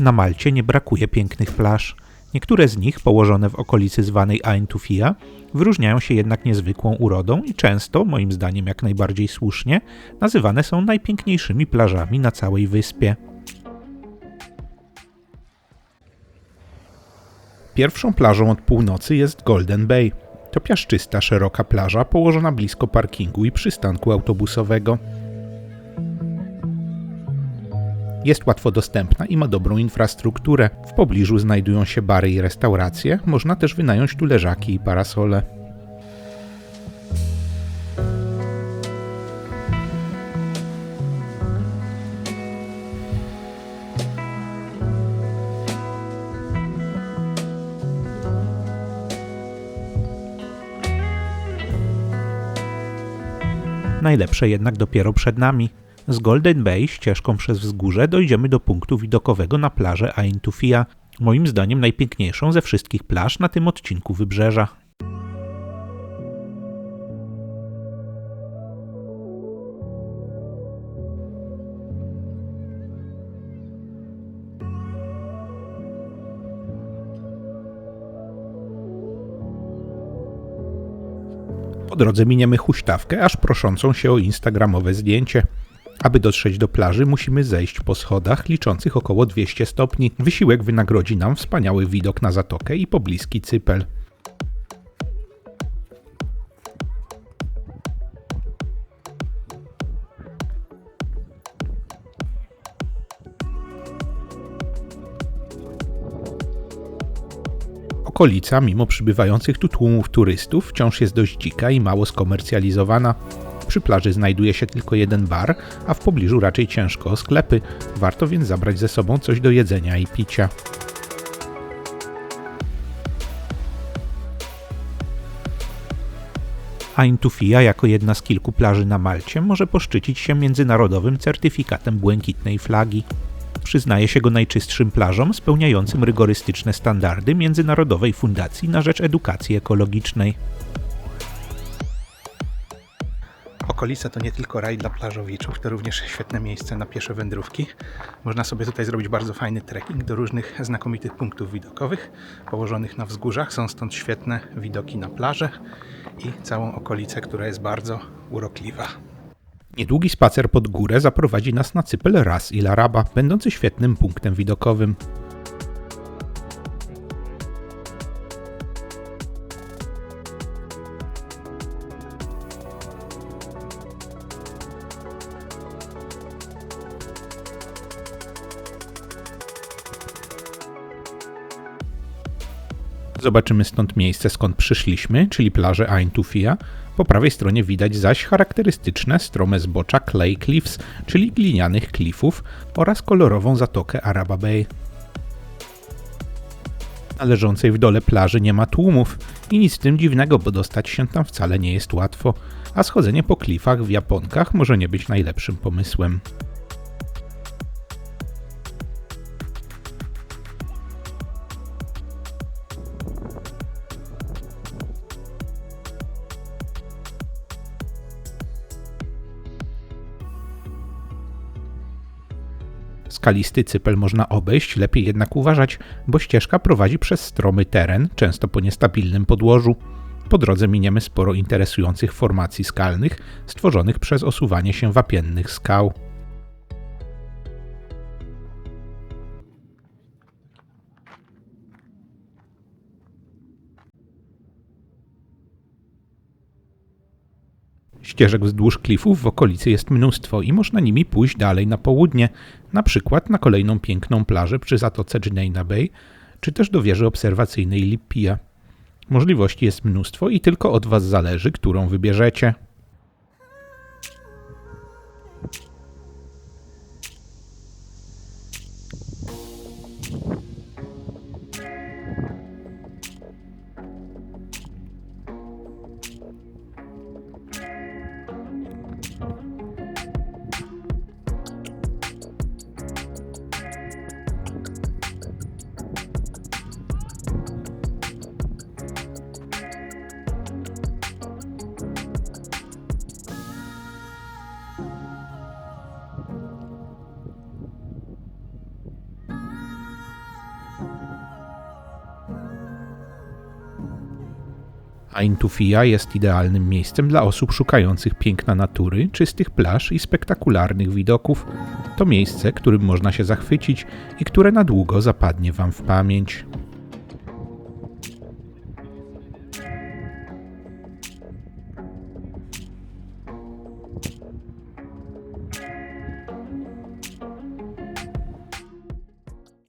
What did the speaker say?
Na Malcie nie brakuje pięknych plaż. Niektóre z nich, położone w okolicy zwanej Aintufia, wyróżniają się jednak niezwykłą urodą i często, moim zdaniem jak najbardziej słusznie, nazywane są najpiękniejszymi plażami na całej wyspie. Pierwszą plażą od północy jest Golden Bay. To piaszczysta, szeroka plaża położona blisko parkingu i przystanku autobusowego. Jest łatwo dostępna i ma dobrą infrastrukturę. W pobliżu znajdują się bary i restauracje, można też wynająć tu leżaki i parasole. Najlepsze jednak dopiero przed nami. Z Golden Bay ścieżką przez wzgórze dojdziemy do punktu widokowego na plażę Aintufia, moim zdaniem najpiękniejszą ze wszystkich plaż na tym odcinku wybrzeża. Po drodze miniemy huśtawkę, aż proszącą się o instagramowe zdjęcie. Aby dotrzeć do plaży, musimy zejść po schodach liczących około 200 stopni. Wysiłek wynagrodzi nam wspaniały widok na zatokę i pobliski cypel. Okolica, mimo przybywających tu tłumów turystów, wciąż jest dość dzika i mało skomercjalizowana. Przy plaży znajduje się tylko jeden bar, a w pobliżu raczej ciężko o sklepy. Warto więc zabrać ze sobą coś do jedzenia i picia. Aintufia jako jedna z kilku plaży na Malcie może poszczycić się międzynarodowym certyfikatem błękitnej flagi. Przyznaje się go najczystszym plażom spełniającym rygorystyczne standardy Międzynarodowej Fundacji na rzecz Edukacji Ekologicznej. Okolice to nie tylko raj dla plażowiczów, to również świetne miejsce na piesze wędrówki. Można sobie tutaj zrobić bardzo fajny trekking do różnych znakomitych punktów widokowych położonych na wzgórzach. Są stąd świetne widoki na plażę i całą okolicę, która jest bardzo urokliwa. Niedługi spacer pod górę zaprowadzi nas na cypel Ras i Laraba, będący świetnym punktem widokowym. Zobaczymy stąd miejsce, skąd przyszliśmy, czyli plażę Aintufia. Po prawej stronie widać zaś charakterystyczne strome zbocza Clay Cliffs, czyli glinianych klifów oraz kolorową zatokę Araba Bay. Na leżącej w dole plaży nie ma tłumów i nic z tym dziwnego, bo dostać się tam wcale nie jest łatwo, a schodzenie po klifach w Japonkach może nie być najlepszym pomysłem. Skalisty cypel można obejść, lepiej jednak uważać, bo ścieżka prowadzi przez stromy teren, często po niestabilnym podłożu. Po drodze miniemy sporo interesujących formacji skalnych, stworzonych przez osuwanie się wapiennych skał. Ścieżek wzdłuż klifów w okolicy jest mnóstwo i można nimi pójść dalej na południe, na przykład na kolejną piękną plażę przy zatoce Ginena Bay, czy też do wieży obserwacyjnej Lippia. Możliwości jest mnóstwo i tylko od Was zależy, którą wybierzecie. Ain Tufija jest idealnym miejscem dla osób szukających piękna natury, czystych plaż i spektakularnych widoków. To miejsce, którym można się zachwycić i które na długo zapadnie Wam w pamięć.